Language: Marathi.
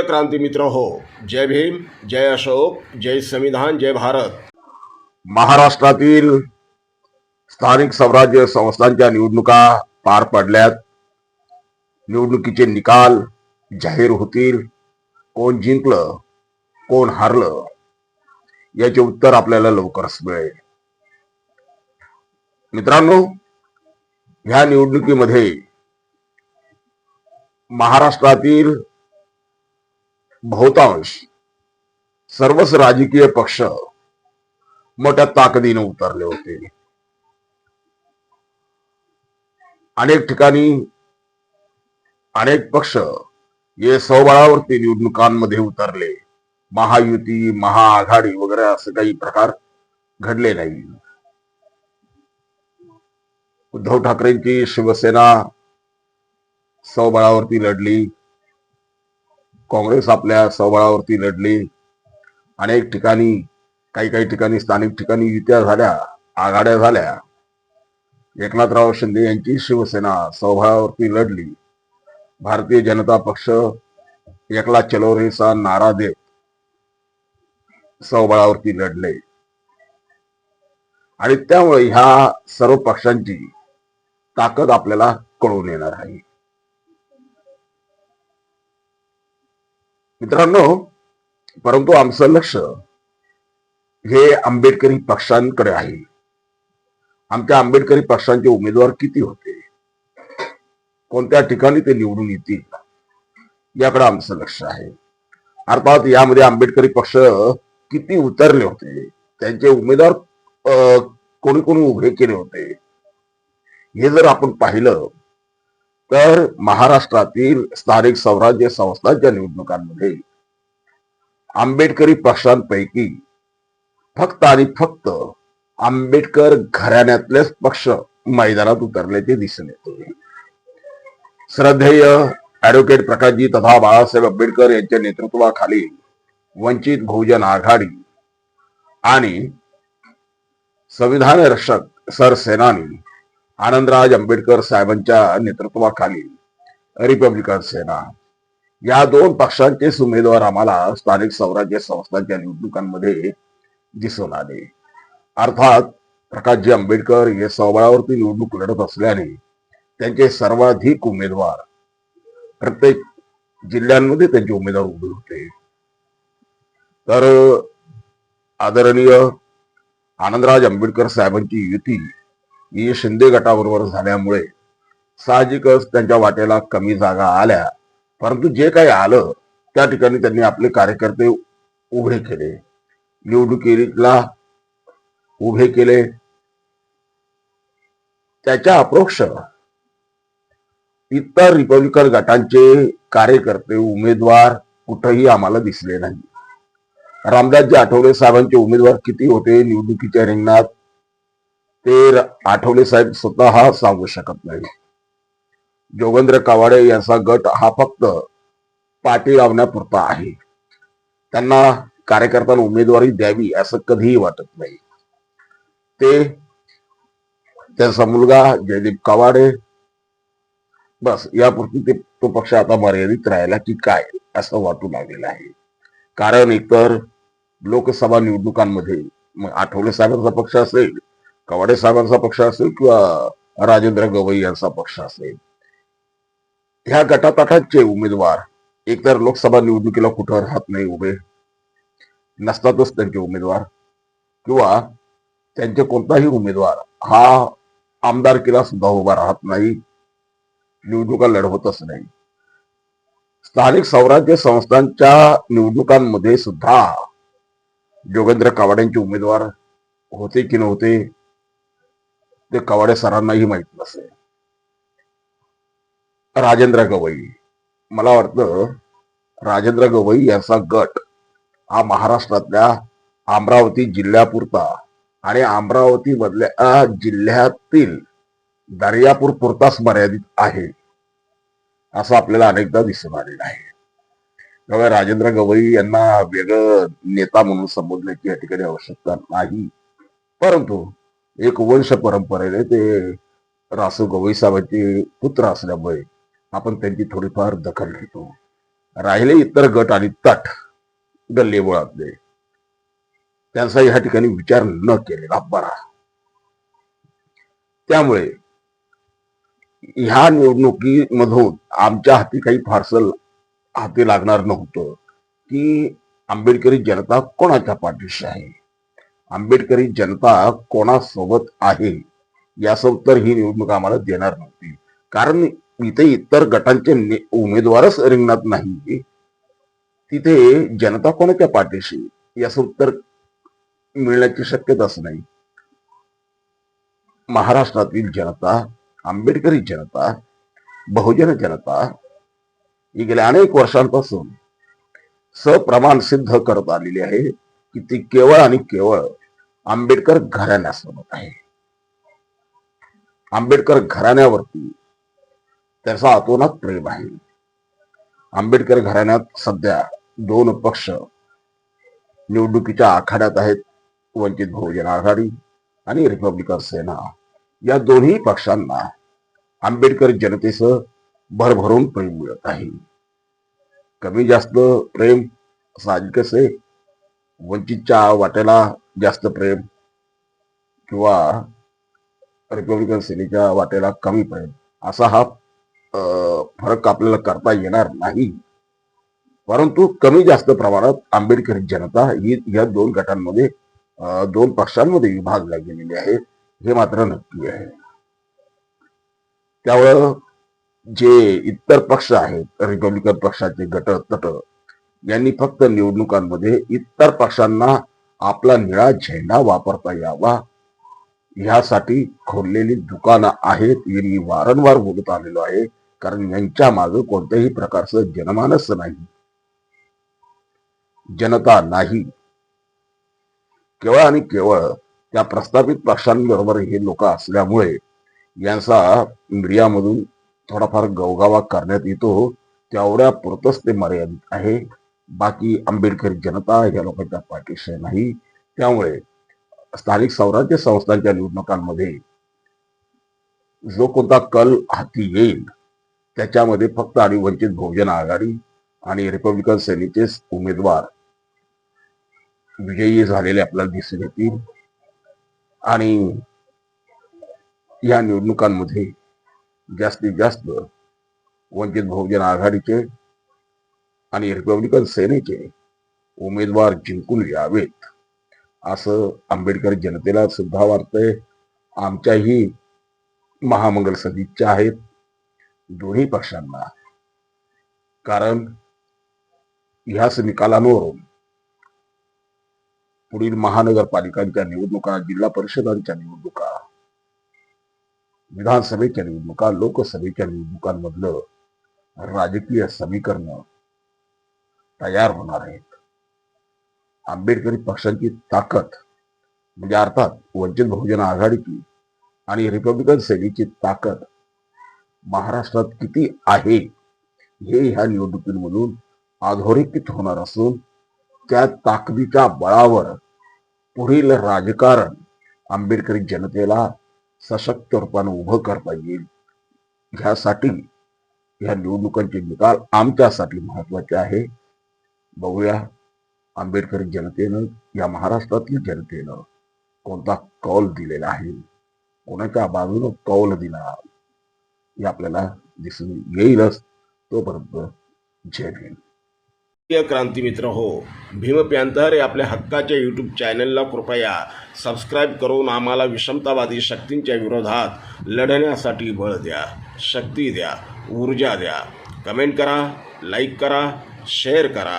प्रिय क्रांती मित्र हो जय भीम जय अशोक जय संविधान जय भारत. महाराष्ट्रातील स्थानिक स्वराज्य संस्थांच्या निवडणुका पार पडल्यात. निवडणुकीचे निकाल जाहीर होतील. कोण जिंकलं कोण हारलं याचे उत्तर आपल्याला लवकरच मिळेल. मित्रांनो ह्या निवडणुकीमध्ये महाराष्ट्रातील बहुतांश सर्वच राजकीय पक्ष मोठ्या ताकदीने उतरले होते. अनेक ठिकाणी अनेक पक्ष हे स्वबळावरती निवडणुकांमध्ये उतरले. महायुती महाआघाडी वगैरे असे काही प्रकार घडले नाही. उद्धव ठाकरेंची शिवसेना स्वबळावरती लढली. काँग्रेस आपल्या स्वबळावरती लढली. अनेक ठिकाणी काही काही ठिकाणी स्थानिक ठिकाणी युत्या झाल्या आघाड्या झाल्या. एकनाथराव शिंदे यांची शिवसेना स्वबळावरती लढली. भारतीय जनता पक्ष एकला चलोरीचा नारा देत स्वबळावरती लढले. आणि त्यामुळे ह्या सर्व पक्षांची ताकद आपल्याला कळून येणार आहे. मित्रांनो परंतु आमचं लक्ष हे आंबेडकरी पक्षांकडे आहे. आमच्या आंबेडकरी पक्षांचे उमेदवार किती होते? कोणत्या ठिकाणी ते निवडून येतील? याकडे आमचं लक्ष आहे. अर्थात यामध्ये आंबेडकरी पक्ष किती उतरले होते? त्यांचे उमेदवार अं, कोणी कोणी उभे केले होते? हे जर आपण पाहिलं तर महाराष्ट्रातील स्थानिक स्वराज्य संस्थांच्या निवडणुकांमध्ये आंबेडकरी पक्षांपैकी फक्त आणि फक्त आंबेडकर घराण्यातलेच पक्ष मैदानात उतरल्याचे दिसून येते. श्रद्धेय ऍडव्होकेट प्रकाशजी तथा बाळासाहेब आंबेडकर यांच्या नेतृत्वाखाली वंचित बहुजन आघाडी आणि संविधान रक्षक सरसेनानी आनंदराज आंबेडकर साहेबांच्या नेतृत्वाखाली रिपब्लिकन सेना. या दोन पक्षांचेच उमेदवार आम्हाला स्थानिक स्वराज्य संस्थांच्या निवडणुकांमध्ये दिसून आले. अर्थात प्रकाशजी आंबेडकर हे स्वबळावरती निवडणूक लढत असल्याने त्यांचे सर्वाधिक उमेदवार प्रत्येक जिल्ह्यांमध्ये त्यांचे उमेदवार उभे होते. तर आदरणीय आनंदराज आंबेडकर साहेबांची युती ही शिंदे गटाबरोबर झाल्यामुळे साहजिकच त्यांच्या वाटेला कमी जागा आल्या. परंतु जे काही आलं त्या ठिकाणी त्यांनी आपले कार्यकर्ते उभे केले. निवडणुकीला उभे केले. त्याच्या अप्रोक्ष इतर रिपब्लिकन गटांचे कार्यकर्ते उमेदवार कुठंही आम्हाला दिसले नाही. रामदासजी आठवले साहेबांचे उमेदवार किती होते? निवडणुकीच्या रिंगणात ते आठवले साहेब स्वतः सांगू शकत नाही. जोगेंद्र कावाडे यांचा गट हा फक्त पाठी लावण्यापुरता आहे. त्यांना कार्यकर्त्यांना उमेदवारी द्यावी असं कधीही वाटत नाही. ते त्यांचा मुलगा जयदीप कावाडे बस यापुरती ते तो पक्ष आता मर्यादित राहिला की काय असं वाटू लागलेलं आहे. कारण एकतर लोकसभा निवडणुकांमध्ये आठवले साहेबांचा पक्ष असेल कवाडे साहेबांचा पक्ष असेल किंवा राजेंद्र गवई यांचा पक्ष असेल ह्या गटातटाचे उमेदवार एकतर लोकसभा निवडणुकीला कुठं राहत नाही उभे नसतातच त्यांचे उमेदवार किंवा त्यांचे कोणताही उमेदवार हा आमदारकीला सुद्धा उभा राहत नाही निवडणुका लढवतच नाही. स्थानिक स्वराज्य संस्थांच्या निवडणुकांमध्ये सुद्धा जोगेंद्र कावाड्यांचे उमेदवार होते की नव्हते ते कवाडे सरांनाही माहीत नसे. राजेंद्र गवई. मला वाटतं राजेंद्र गवई यांचा गट हा महाराष्ट्रातल्या अमरावती जिल्ह्यापुरता आणि अमरावती मधल्या जिल्ह्यातील दर्यापूर पुरताच मर्यादित आहे असं आपल्याला अनेकदा दिसून आलेलं आहे. त्यामुळे राजेंद्र गवई यांना वेगळं नेता म्हणून संबोधण्याची या ठिकाणी आवश्यकता नाही. परंतु एक वंश परंपरेने ते रासू गवई साहेबांचे पुत्र असल्यामुळे आपण त्यांची थोडीफार दखल घेतो. राहिले इतर गट आणि तट गल्लीबोळातले त्यांचा या ठिकाणी विचार न केलेला बरा. त्यामुळे ह्या निवडणुकीमधून आमच्या हाती काही फारसं हाती लागणार नव्हतं की आंबेडकरी जनता कोणाच्या पाठीशी आहे? आंबेडकरी जनता कोणासोबत आहे? याचं उत्तर ही निवडणूक आम्हाला देणार नव्हती. कारण इथे इतर गटांचे उमेदवारच रिंगणात नाही तिथे जनता कोणाच्या पाठीशी? याचं उत्तर मिळण्याची शक्यताच नाही. महाराष्ट्रातील जनता आंबेडकरी जनता बहुजन जनता ही गेल्या अनेक वर्षांपासून सप्रमाण सिद्ध करत आलेली आहे की ती केवळ आणि केवळ आंबेडकर घराण्यासोबत आहे. आंबेडकर घराण्यावरती त्याचा अतोनात प्रेम आहे. आंबेडकर घराण्यात सध्या दोन पक्ष निवडणुकीच्या आखाड्यात आहेत वंचित बहुजन आघाडी आणि रिपब्लिकन सेना. या दोन्ही पक्षांना आंबेडकर जनतेसह भरभरून प्रेम मिळत आहे. कमी जास्त प्रेम साहजिकच आहे. वंचितच्या वाट्याला जास्त प्रेम किंवा रिपब्लिकन सेनेच्या वाटेला कमी प्रेम असा हा फरक आपल्याला करता येणार नाही. परंतु कमी जास्त प्रमाणात आंबेडकरी जनता ही या दोन गटांमध्ये दोन पक्षांमध्ये विभागल्या गेलेली आहे. हे मात्र नक्की आहे. त्यामुळं जे इतर पक्ष आहेत रिपब्लिकन पक्षाचे गट तट यांनी फक्त निवडणुकांमध्ये इतर पक्षांना आपला निळा झेंडा वापरता यावा. ह्यासाठी खोललेली दुकानं आहेत. हे मी वारंवार बोलत आलेलो आहे. कारण यांच्या मागे कोणत्याही प्रकारचं जनमानस नाही. जनता नाही. केवळ आणि केवळ त्या प्रस्थापित पक्षांबरोबर हे लोक असल्यामुळे यांचा मीडियामधून थोडाफार गवगावा करण्यात येतो. तेवढ्या पुरतच ते मर्यादित आहे. बाकी आंबेडकर जनता या लोकांच्या पाठीशी नाही. त्यामुळे स्थानिक स्वराज्य संस्थांच्या निवडणुकांमध्ये जो कोणता कल हाती येईल त्याच्यामध्ये फक्त आणि वंचित बहुजन आघाडी आणि रिपब्लिकन सेनेचे उमेदवार विजयी झालेले आपल्याला दिसून येतील. आणि या निवडणुकांमध्ये जास्तीत जास्त वंचित बहुजन आघाडीचे आणि रिपब्लिकन सेनेचे उमेदवार जिंकून यावेत. असं आंबेडकर जनतेला सुद्धा वाटतंय. आमच्याही महामंगल सदिच्छा आहेत. दोन्ही पक्षांना. कारण ह्याच निकालांवरून पुढील महानगरपालिकांच्या निवडणुका जिल्हा परिषदांच्या निवडणुका विधानसभेच्या निवडणुका लोकसभेच्या निवडणुकांमधलं राजकीय समीकरण तयार होणार आहेत. आंबेडकरी पक्षांची ताकद म्हणजे अर्थात वंचित बहुजन आघाडीची आणि रिपब्लिकन सेनेची ताकद महाराष्ट्रात किती आहे हे ह्या निवडणुकीमधून अधोरेखित होणार असून त्या ताकदीच्या बळावर पुढील राजकारण आंबेडकरी जनतेला सशक्त रूपानं उभं करता येईल. ह्यासाठी ह्या निवडणुकांचे निकाल आमच्यासाठी महत्त्वाचे आहे. बघूया. आंबेडकर जनतेनं या महाराष्ट्रातील जनतेनं कोणता कौल दिलेला आहे? कोणाच्या बाजूनं कौल दिला? हे आपल्याला दिसून येईलच. तोपर्यंत जय भीम. प्रिय क्रांती मित्र हो भीम प्यांतर या आपल्या हक्काच्या यूट्यूब चॅनलला कृपया सबस्क्राईब करून आम्हाला विषमतावादी शक्तींच्या विरोधात लढण्यासाठी बळ द्या शक्ती द्या ऊर्जा द्या. कमेंट करा लाईक करा शेअर करा.